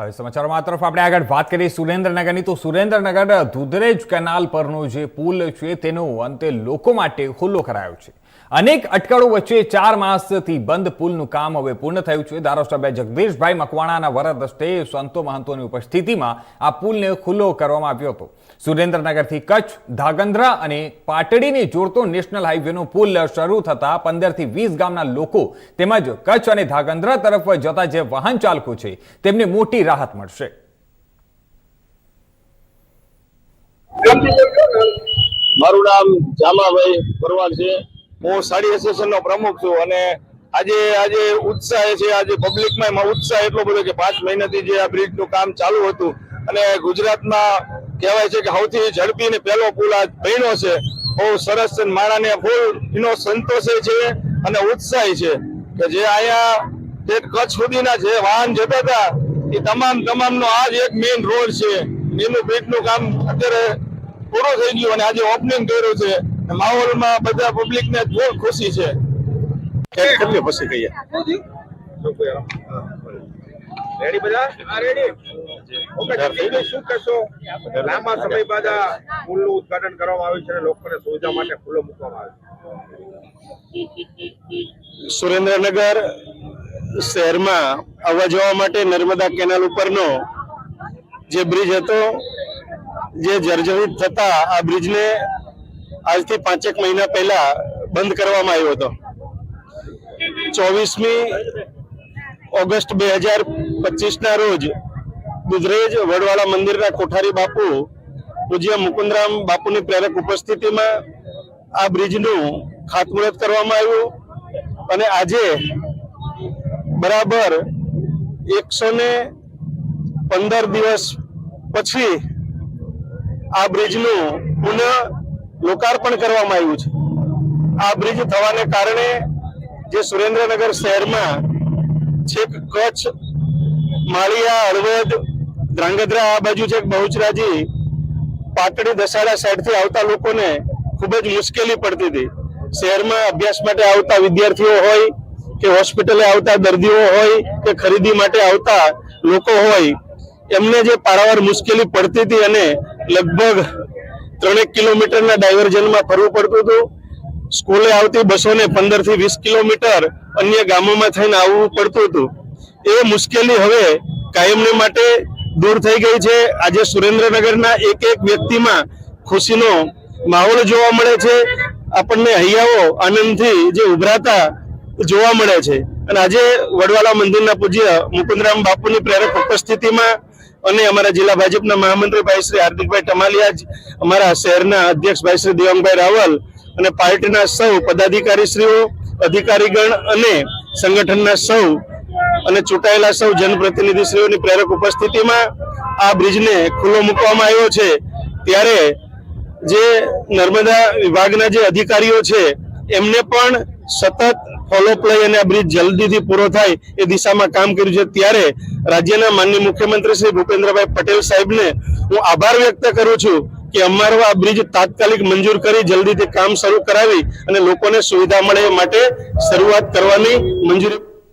હવે સમાચારોમાં આ તરફ આપણે આગળ વાત કરીએ સુરેન્દ્રનગરની. તો સુરેન્દ્રનગર દુધરેજ કેનાલ પરનો જે પુલ છે, તેનો અંતે લોકો માટે ખુલ્લો કરાયો છે. અનેક અટકળો વચ્ચે ચાર માસથી બંધ પુલનું કામ હવે પૂર્ણ થયું છે. ધારાસભ્ય જગદીશભાઈ મકવાણાના વરદ હસ્તે સંતો મહંતોની ઉપસ્થિતિમાં આ પુલને ખુલ્લો કરવામાં આવ્યો હતો. સુરેન્દ્રનગરથી કચ્છ ધાગંદ્રા અને પાટડીને જોડતો નેશનલ હાઈવેનો પુલ શરૂ થતાં પંદરથી વીસ ગામના લોકો તેમજ કચ્છ અને ધાગંદ્રા તરફ જતા જે વાહન ચાલકો છે, તેમને મોટી રાહત મળશે. મારું નામ જામાભાઈ ભરવાડ છે. હું સાડી એસોસિએશન નો પ્રમુખ છું અને આજે આજે ઉત્સાહ છે, આજે પબ્લિકમાં એમાં ઉત્સાહ એટલો બધો કે પાંચ મહિનાથી જે આ બ્રિજનું કામ ચાલુ હતું અને ગુજરાતમાં કહેવાય છે કે સૌથી ઝડપી ને પહેલો પુલ આ બન્યો છે. બહુ સરસ માણાને ફૂલ એનો સંતોષે છે અને ઉત્સાહી છે કે જે અહીંયા તે કચ્છ સુધીના જે વાહન જતા હતા, એ તમામ તમામ નો આજ એક મેઇન રોડ છે. એનું બ્રિજનું કામ અત્યારે પૂરું થઈ ગયું અને આજે ઓપનિંગ કર્યું છે. માહોલમાં બધા પબ્લિક ને બહુ ખુશી છે. કેટલી પછી કહીએ. રેડી બધા? આ રેડી ઓકે જગદીશભાઈ શું કહેશો? લાંબા સમય બાદ આ પુલનું ઉદ્ઘાટન કરવામાં આવ્યું છે અને લોકોને સુવિધા માટે ખુલ્લો મૂકવામાં આવ્યો સુરેન્દ્રનગર શહેરમાં આવવા જવા માટે નર્મદા કેનાલ ઉપરનો જે બ્રિજ હતો જે જર્જરિત થતા આ બ્રિજને આજથી પાંચેક મહિના પહેલા બંધ કરવામાં આવ્યો હતો. ચોવીસમી ઓગસ્ટ બે હજાર પચીસના રોજ દુધરેજ વડવાળા મંદિરના કોઠારી બાપુ પૂજ્ય મુકુંદરામ બાપુની પ્રેરક ઉપસ્થિતિમાં આ બ્રિજનું ખાતમુહૂર્ત કરવામાં આવ્યું અને આજે બરાબર એકસો ને પંદર દિવસ પછી આ બ્રિજનું પુનઃ લોકાર્પણ કરવામાં આવ્યું છે. આ બ્રિજ થવાને કારણે જે સુરેન્દ્રનગર શહેરમાં છેક કચ્છ, માળિયા, હળવદ, ધ્રાંગધ્રા, આ બાજુ છેક બહુચરાજી, પાટડી દસાડા સાઈડથી આવતા લોકોને ખૂબ જ મુશ્કેલી પડતી હતી. શહેરમાં અભ્યાસ માટે આવતા વિદ્યાર્થીઓ હોય, કે હોસ્પિટલે આવતા દર્દીઓ હોય, કે ખરીદી માટે આવતા લોકો હોય, એમને જે પારાવાર મુશ્કેલી પડતી હતી અને લગભગ ત્રણેક કિલોમીટરના ડાયવર્ઝનમાં ફરવું પડતું હતું. સ્કૂલે આવતી બસો ને પંદરથી વીસ કિલોમીટર અન્ય ગામોમાં થઈને આવવું પડતું હતું. એ મુશ્કેલી હવે કાયમને માટે દૂર થઈ ગઈ છે. આજે સુરેન્દ્રનગરના એક એક વ્યક્તિમાં ખુશીનો માહોલ જોવા મળે છે. આપણને હૈયાઓ આનંદથી જે ઉભરાતા જોવા મળે છે. અને આજે વડવાલા મંદિરના પૂજ્ય મુકુંદરામ બાપુની પ્રેરક ઉપસ્થિતિમાં અને અમારા જિલ્લા ભાજપના મહામંત્રી ભાઈ શ્રી હાર્દિકભાઈ ટમાલિયા અમારા શહેરના અધ્યક્ષ ભાઈ શ્રી દેવંગભાઈ રાવલ અને પાર્ટીના સૌ પદાધિકારીશ્રીઓ, અધિકારીગણ અને સંગઠનના સૌ અને ચૂંટાયેલા સૌ જનપ્રતિનિધિશ્રીઓની પ્રેરક ઉપસ્થિતિમાં આ બ્રિજને ખુલ્લો મૂકવામાં આવ્યો છે. ત્યારે જે નર્મદા વિભાગના જે અધિકારીઓ છે, એમને પણ સતત ફોલોઅપ લઈ અને આ બ્રિજ જલ્દીથી પૂરો થાય એ દિશામાં કામ કર્યું છે. ત્યારે રાજ્યના માનનીય મુખ્યમંત્રી શ્રી ભૂપેન્દ્રભાઈ પટેલ સાહેબને હું આભાર વ્યક્ત કરું છું કે અમારો આ બ્રિજ તાત્કાલિક મંજૂર કરી જલ્દીથી કામ શરૂ કરાવી અને લોકોને સુવિધા મળે એ માટે શરૂઆત કરવાની મંજૂરી